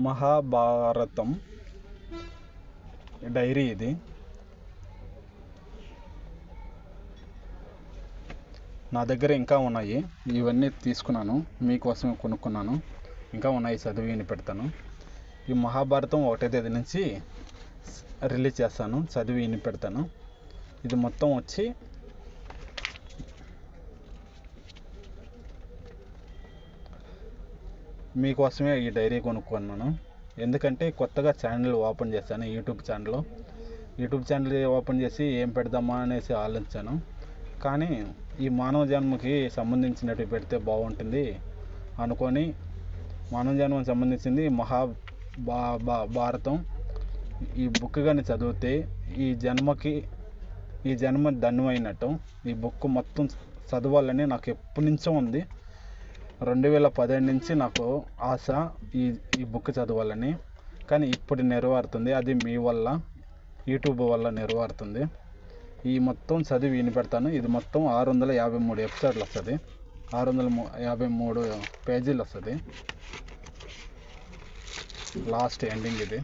Mahabharatam. Dairy ఇది. నా దగ్గర ఇంకా ఉన్నాయి. ఇవన్నీ తీసుకున్నాను. మీకోసమే కొనుక్కున్నాను. ఇంకా ఉన్నాయి చదివి పెడతాను. ఈ మహాభారతం ఒకటే తేదీ నుంచి రిలీజ్ చేస్తాను. చదివి విని పెడతాను. ఇది మొత్తం వచ్చి మీకోసమే ఈ డైరీ కొనుక్కున్నాను ఎందుకంటే కొత్తగా ఛానల్ ఓపెన్ చేశాను YouTube channel. YouTube channel open చేసి ఏం పెడదామా అనేసి ఆలోచించాను. కానీ ఈ మానవ జన్మకి సంబంధించినట్టు పెడితే బాగుంటుంది అనుకొని మానవ జన్మకి సంబంధించింది మహా భా భా భారతం. ఈ బుక్ కానీ చదివితే ఈ జన్మకి ఈ జన్మ ధన్యమైనట్టు. ఈ బుక్ మొత్తం చదవాలని నాకు ఎప్పటి నుంచో ఉంది. రెండు వేల పదిహేడు నుంచి నాకు ఆశ ఈ ఈ బుక్ చదవాలని. కానీ ఇప్పుడు నెరవేరుతుంది. అది మీ వల్ల యూట్యూబ్ వల్ల నెరవేరుతుంది. ఈ మొత్తం చదివి వినిపెడతాను. ఇది మొత్తం ఆరు వందల యాభై మూడు ఎపిసోడ్లు వస్తుంది. ఆరు వందల యాభై మూడు పేజీలు వస్తుంది. లాస్ట్ ఎండింగ్ ఇది.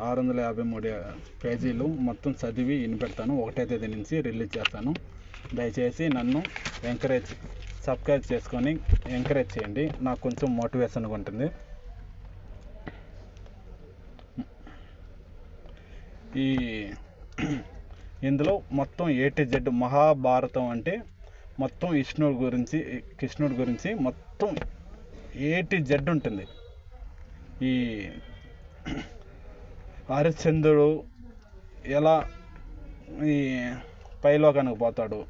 ఆరు వందల యాభై మూడు పేజీలు మొత్తం చదివి వినిపెడతాను. ఒకటో తేదీ నుంచి రిలీజ్ చేస్తాను. దయచేసి నన్ను ఎంకరేజ్ సబ్స్క్రైబ్ చేసుకొని ఎంకరేజ్ చేయండి. నాకు కొంచెం మోటివేషన్గా ఉంటుంది. ఈ ఇందులో మొత్తం ఏ టు జెడ్ మహాభారతం అంటే మొత్తం విష్ణుడు గురించి కృష్ణుడి గురించి మొత్తం ఏ టు జెడ్ ఉంటుంది. ఈ హరిశ్చంద్రుడు ఎలా ఈ పైలోకానికి పోతాడు?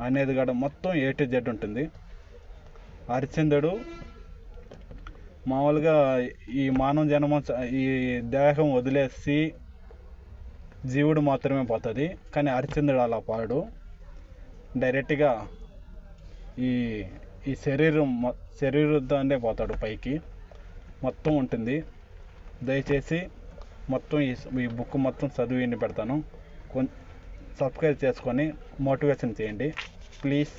అనేది కూడా మొత్తం ఏ టు జెడ్ ఉంటుంది. హరిశ్చంద్రుడు మామూలుగా ఈ మానవ జన్మ ఈ దేహం వదిలేసి జీవుడు మాత్రమే పోతుంది. కానీ హరిశ్చంద్రుడు అలా పాడు డైరెక్ట్గా ఈ ఈ శరీరం శరీరంతోనే పోతాడు పైకి. మొత్తం ఉంటుంది. దయచేసి మొత్తం ఈ ఈ బుక్ మొత్తం చదివి పెడతాను. కొం సబ్స్క్రైబ్ చేసుకొని మోటివేషన్ చేయండి. ప్లీజ్.